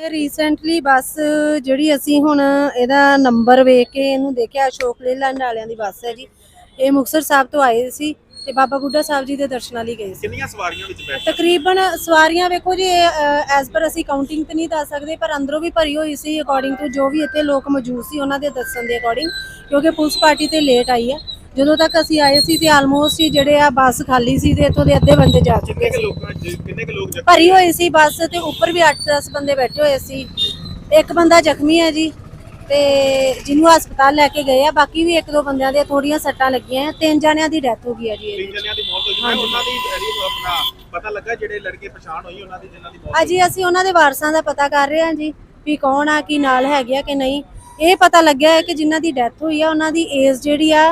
Recently ਬੱਸ ਜਿਹੜੀ ਅਸੀਂ ਹੁਣ ਇਹਦਾ ਨੰਬਰ ਵੇਖ ਕੇ ਇਹਨੂੰ ਦੇਖਿਆ ਅਸ਼ੋਕ ਲੇਲੈਂਡ ਵਾਲਿਆਂ ਦੀ ਬੱਸ ਹੈ ਜੀ। ਇਹ ਮੁਕਤਸਰ ਸਾਹਿਬ ਤੋਂ ਆਏ ਸੀ ਤੇ ਬਾਬਾ ਬੁੱਢਾ ਸਾਹਿਬ ਜੀ ਦੇ ਦਰਸ਼ਨਾਂ ਲਈ ਗਏ ਸੀ। ਕਿੰਨੀਆਂ ਸਵਾਰੀਆਂ ਵਿੱਚ ਬੈਠ? ਤਕਰੀਬਨ ਸਵਾਰੀਆਂ ਵੇਖੋ ਜੀ ਐਸ ਪਰ ਅਸੀਂ ਕਾਊਂਟਿੰਗ ਤੇ ਨਹੀਂ ਦੱਸ ਸਕਦੇ ਪਰ ਅੰਦਰੋਂ ਵੀ ਭਰੀ ਹੋਈ ਸੀ ਅਕੋਰਡਿੰਗ ਟੂ ਜੋ ਵੀ ਇੱਥੇ ਲੋਕ ਮੌਜੂਦ ਸੀ ਉਹਨਾਂ ਦੇ ਦੱਸਣ ਦੇ ਅਕੋਰਡਿੰਗ ਕਿਉਂਕਿ ਪੁਲਿਸ ਪਾਰਟੀ ਤੇ ਲੇਟ ਆਈ ਹੈ। ਜਦੋਂ ਤੱਕ ਅਸੀਂ ਆਏ ਸੀ ਤੇ ਆਲਮੋਸਟ ਹੀ ਜਿਹੜੇ ਆ ਬੱਸ ਖਾਲੀ ਸੀ ਤੇ ਇੱਥੋਂ ਦੇ ਅੱਧੇ ਬੰਦੇ ਜਾ ਚੁੱਕੇ ਸੀ। ਕਿੰਨੇ ਕੁ ਲੋਕ ਭਰੀ ਹੋਈ ਸੀ ਬੱਸ ਤੇ ਉੱਪਰ ਵੀ 8-10 ਬੰਦੇ ਬੈਠੇ ਹੋਏ ਸੀ। ਇੱਕ ਬੰਦਾ ਜ਼ਖਮੀ ਹੈ ਜੀ ਤੇ ਜਿਹਨੂੰ ਹਸਪਤਾਲ ਲੈ ਕੇ ਗਏ ਆ। ਬਾਕੀ ਵੀ ਇੱਕ ਦੋ ਬੰਦਿਆਂ ਦੇ ਥੋੜੀਆਂ ਸੱਟਾਂ ਲੱਗੀਆਂ ਆ। ਤਿੰਨ ਜਣਿਆਂ ਦੀ ਡੈਥ ਹੋ ਗਈ ਹੈ ਜੀ ਇਹਦੇ ਤਿੰਨ ਵਿੱਚ। ਜਣਿਆਂ ਦੀ ਮੌਤ ਹੋਈ ਮੈਂ ਉਹਨਾਂ ਦੀ ਜਿਹੜੀ ਆਪਣਾ ਪਤਾ ਲੱਗਾ ਜਿਹੜੇ ਲੜਕੇ ਪਛਾਣ ਹੋਈ ਉਹਨਾਂ ਦੀ ਜਿਨ੍ਹਾਂ ਦੀ ਮੌਤ ਅਜੀ ਅਸੀਂ ਉਹਨਾਂ ਦੇ ਵਾਰਸਾਂ ਦਾ ਪਤਾ ਕਰ ਰਹੇ ਹਾਂ ਜੀ ਵੀ ਕੌਣ ਆ ਕੀ ਨਾਲ ਹੈਗੇ ਆ ਕਿ ਨਹੀਂ। ਇਹ ਪਤਾ ਲੱਗਿਆ ਹੈ ਕਿ ਜਿਨ੍ਹਾਂ ਦੀ ਡੈਥ ਹੋਈ ਆ ਉਹਨਾਂ ਦੀ ਏਜ ਜਿਹੜੀ ਆ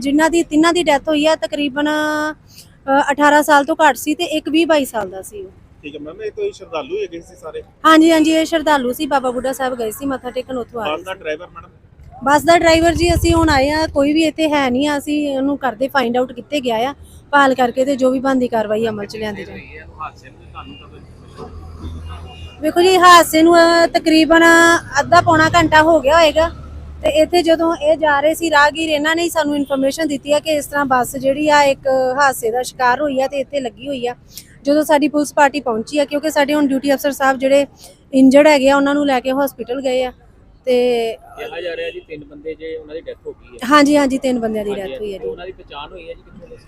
ਜਿਨ੍ਹਾਂ ਦੀ ਤਿੰਨਾਂ ਦੀ ਡੈਥ ਹੋਈ ਆ ਤਕਰੀਬਨ ਅ, 18 ਸਾਲ ਤੋਂ ਘੱਟ ਸੀ ਤੇ ਇੱਕ 20 22 ਸਾਲ ਦਾ ਸੀ ਉਹ। ਠੀਕ ਹੈ ਮੈਮ ਇਹ ਕੋਈ ਸ਼ਰਧਾਲੂ ਹੈਗੇ ਸੀ ਸਾਰੇ? ਹਾਂਜੀ ਹਾਂਜੀ ਇਹ ਸ਼ਰਧਾਲੂ ਸੀ ਬਾਬਾ ਬੁੱਢਾ ਸਾਹਿਬ ਗਏ ਸੀ ਮੱਥਾ ਟੇਕਣ ਉੱਥੋਂ ਆ ਰਹੇ ਬੱਸ ਦਾ ਡਰਾਈਵਰ ਮੈਡਮ? ਬੱਸ ਦਾ ਡਰਾਈਵਰ ਜੀ ਅਸੀਂ ਹੁਣ ਆਏ ਆ ਕੋਈ ਵੀ ਇੱਥੇ ਹੈ ਨਹੀਂ ਆ ਅਸੀਂ ਉਹਨੂੰ ਕਰਦੇ ਫਾਈਂਡ ਆਊਟ ਕਿੱਥੇ ਗਿਆ ਆ ਭਾਲ ਕਰਕੇ ਤੇ ਜੋ ਵੀ ਬੰਦੀ ਕਾਰਵਾਈ ਅਮਲ ਚ ਲਿਆਂਦੀ ਜਾਏ। ਵੇਖੋ ਜੀ ਹਾਦਸੇ ਨੂੰ ਤਕਰੀਬਨ ਅੱਧਾ ਪੌਣਾ ਘੰਟਾ ਹੋ ਗਿਆ ਹੋਏਗਾ। ਤੇ ਇੱਥੇ ਜਦੋਂ ਇਹ ਜਾ ਰਹੇ ਸੀ ਰਾਹਗੀਰ ਇਹਨਾਂ ਨੇ ਸਾਨੂੰ ਇਨਫੋਰਮੇਸ਼ਨ ਦਿੱਤੀ ਹੈ ਕਿ ਇਸ ਤਰ੍ਹਾਂ ਬੱਸ ਜਿਹੜੀ ਆ ਇੱਕ ਹਾਦਸੇ ਦਾ ਸ਼ਿਕਾਰ ਹੋਈ ਆ ਤੇ ਇੱਥੇ ਲੱਗੀ ਹੋਈ ਆ। ਜਦੋਂ ਸਾਡੀ ਪੁਲਿਸ ਪਾਰਟੀ ਪਹੁੰਚੀ ਆ ਕਿਉਂਕਿ ਸਾਡੇ ਹੁਣ ਡਿਊਟੀ ਅਫਸਰ ਸਾਹਿਬ ਜਿਹੜੇ ਇੰਜਰਡ ਹੈਗੇ ਆ ਉਹਨਾਂ ਨੂੰ ਲੈ ਕੇ ਹਸਪੀਟਲ ਗਏ ਆ ਤੇ ਕਿਹਾ ਜਾ ਰਿਹਾ ਜੀ ਤਿੰਨ ਬੰਦੇ ਜੇ ਉਹਨਾਂ ਦੀ ਡੈਥ ਹੋ ਗਈ ਹੈ। ਹਾਂਜੀ ਹਾਂਜੀ ਤਿੰਨ ਬੰਦਿਆਂ ਦੀ ਡੈਥ ਹੋਈ ਹੈ ਜੀ। ਉਹਨਾਂ ਦੀ ਪਛਾਣ ਹੋਈ ਹੈ ਜੀ ਕਿੱਥੋਂ ਦੇ? ਸੀ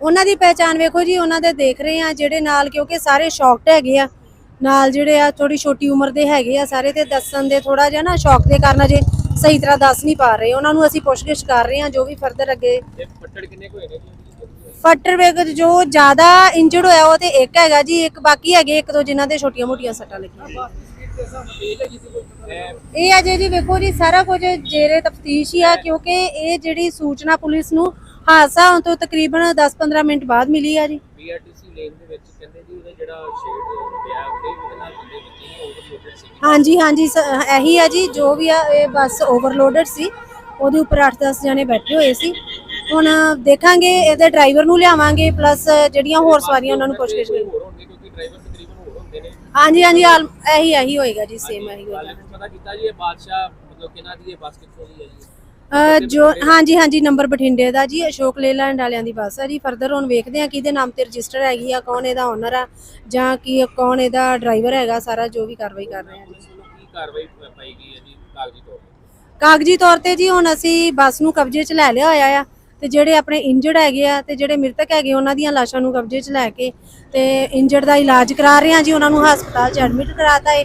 ਉਹਨਾਂ ਦੀ ਪਹਿਚਾਣ ਵੇਖੋ ਜੀ ਉਹਨਾਂ ਦੇ ਦੇਖ ਰਹੇ ਆ ਜਿਹੜੇ ਨਾਲ ਕਿਉਂਕਿ ਸਾਰੇ ਸ਼ੌਕਡ ਹੈਗੇ ਆ। ਨਾਲ ਜਿਹੜੇ ਆ ਥੋੜੀ ਛੋਟੀ ਉਮਰ ਦੇ ਹੈਗੇ ਆ ਸਾਰੇ ਤੇ ਦੱਸਣ ਦੇ ਥੋੜਾ ਜਿਹਾ ਨਾ ਸ਼ੌਕ ਦੇ ਕਾਰਨ ਅਜੇ ਸਹੀ ਤਰ੍ਹਾਂ ਦੱਸ ਨਹੀਂ ਪਾ ਰਹੇ। ਉਹਨਾਂ ਨੂੰ ਅਸੀਂ ਪੁੱਛਗਿੱਛ ਕਰ ਰਹੇ ਆ ਜੋ ਵੀ ਫਰਦਰ ਅੱਗੇ। ਫੱਟੜ ਕਿੰਨੇ ਕੁ ਹੋਏ ਫੱਟਰ ਵੇਗ ਜੋ ਜ਼ਿਆਦਾ ਇੰਜਰਡ ਹੋਇਆ ਉਹ ਤੇ ਇੱਕ ਹੈਗਾ ਜੀ ਇੱਕ ਬਾਕੀ ਹੈਗੇ ਇੱਕ ਦੋ ਜਿਨ੍ਹਾਂ ਦੇ ਛੋਟੀਆਂ ਮੋਟੀਆਂ ਸੱਟਾਂ ਲੱਗੀਆਂ। ਇਹ ਅਜੇ ਜੀ ਵੇਖੋ ਜੀ ਸਾਰਾ ਕੁਝ ਜੇਰੇ ਤਫਤੀਸ਼ ਹੀ ਆ ਕਿਉਂਕਿ ਇਹ ਜਿਹੜੀ ਸੂਚਨਾ ਪੁਲਿਸ ਨੂੰ ਹਾਦਸਾ ਹੋਣ ਤੋਂ ਤਕਰੀਬਨ 10-15 ਮਿੰਟ ਬਾਅਦ ਮਿਲੀ ਆ ਜੀ। ਬੀਆਰਟੀਸੀ ਲੇਨ ਦੇ ਵਿੱਚ ਕਹਿੰਦੇ ਜੀ ਉਹਦਾ ਜਿਹੜਾ ਸ਼ੇਡ ਪਿਆ ਉਹਦੇ ਉਹਦੇ ਨਾਲ ਬੰਦੇ ਵਿੱਚ ਹੀ ਓਵਰਲੋਡਡ ਸੀ ਹਾਂਜੀ ਹਾਂਜੀ ਸ- ਇਹੀ ਆ ਜੀ ਜੋ ਵੀ ਆ ਇਹ ਬੱਸ ਓਵਰਲੋਡਡ ਸੀ। ਉਹਦੇ ਉੱਪਰ 8-10 ਜਣੇ ਬੈਠੇ ਹੋਏ ਸੀ। ਹੁਣ ਦੇਖਾਂਗੇ ਇਹਦੇ ਡਰਾਈਵਰ ਨੂੰ ਲਿਆਵਾਂਗੇ ਪਲੱਸ ਜਿਹੜੀਆਂ ਹੋਰ ਸਵਾਰੀਆਂ ਉਹਨਾਂ ਨੂੰ ਪੁੱਛਗਿੱਛ ਕਰਾਂਗੇ ਹੋਰ ਹੋਣਗੇ ਕਿਉਂਕਿ ਡਰਾਈਵਰ ਤਕਰੀਬਨ ਹੋਰ ਹੁੰਦੇ ਨੇ। ਹਾਂਜੀ ਹਾਂਜੀ ਆਲ- ਇਹੀ ਇਹੀ ਹੋਏਗਾ ਜੀ ਸੇਮ ਇਹੀ ਹੋਏਗਾ। ਹਾਲੇ ਪਤਾ ਕੀਤਾ ਜੀ ਇਹ ਬਾਦਸ਼ਾਹ ਮਤਲਬ ਕਿਹਨਾਂ ਦੀ ਇਹ ਬੱਸ ਕਿੱਥੋਂ ਦੀ ਹੈ ਜੀ? ਜੋ ਹਾਂਜੀ ਹਾਂਜੀ ਨੰਬਰ ਬਠਿੰਡੇ ਦਾ ਜੀ ਅਸ਼ੋਕ ਲੇਲੈਂਡ ਵਾਲਿਆਂ ਦੀ ਬੱਸ ਆ ਜੀ। ਫਰਦਰ ਹੁਣ ਵੇਖਦੇ ਆ ਕਿਹਦੇ ਨਾਮ ਤੇ ਰਜਿਸਟਰ ਹੈਗੀ ਆ ਕੌਣ ਇਹਦਾ ਓਨਰ ਆ ਜਾਂ ਕੀ ਕੌਣ ਇਹਦਾ ਡਰਾਈਵਰ ਹੈਗਾ ਸਾਰਾ ਜੋ ਵੀ ਕਾਰਵਾਈ ਕਰ ਰਹੇ ਆ ਜੀ। ਪੁਲਿਸ ਵੱਲੋਂ ਕੀ ਕਾਰਵਾਈ ਪ- ਪਾਈ ਗਈ ਹੈ ਜੀ ਕਾਗਜ਼ੀ ਤੌਰ ਤੇ? ਕਾਗਜ਼ੀ ਤੌਰ ਤੇ ਜੀ ਹੁਣ ਅਸੀਂ ਬੱਸ ਨੂੰ ਕਬਜ਼ੇ 'ਚ ਲੈ ਲਿਆ ਹੋਇਆ ਆ ਤੇ ਜਿਹੜੇ ਆਪਣੇ ਇੰਜਰਡ ਹੈਗੇ ਆ ਤੇ ਜਿਹੜੇ ਮ੍ਰਿਤਕ ਹੈਗੇ ਉਹਨਾਂ ਦੀਆਂ ਲਾਸ਼ਾਂ ਨੂੰ ਕਬਜ਼ੇ 'ਚ ਲੈ ਕੇ ਤੇ ਇੰਜਰਡ ਦਾ ਇਲਾਜ ਕਰਾ ਰਹੇ ਆ ਜੀ ਉਹਨਾਂ ਨੂੰ ਹਸਪਤਾਲ 'ਚ ਐਡਮਿਟ ਕਰਾਤਾ ਹੈ